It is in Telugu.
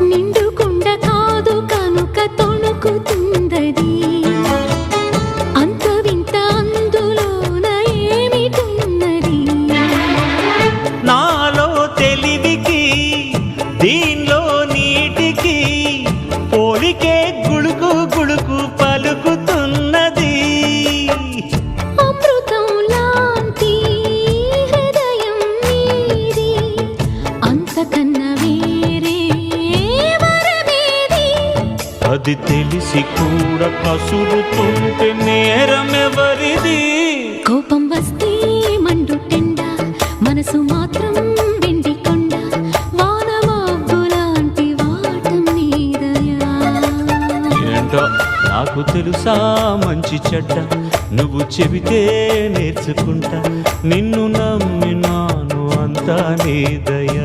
నిండుకుండ కాదు కనుక తొణుకుతుందది. అంత వింత అందులోన ఏమిటున్నది? నాలో తెలివికి దీనిలో నీటికి పోలికే అది తెలిసి కూడా కసురుతుంటే నేరమెవరిది? కోపం వస్తే మండుటెండ మనసు మాత్రం వెండి కొండ వాటం నీదయా ఏంటో నాకు తెలుసా మంచి చెడ్డ నువ్వు చెబితే నేర్చుకుంటా నిన్ను నమ్మినాను అంతా నీ దయా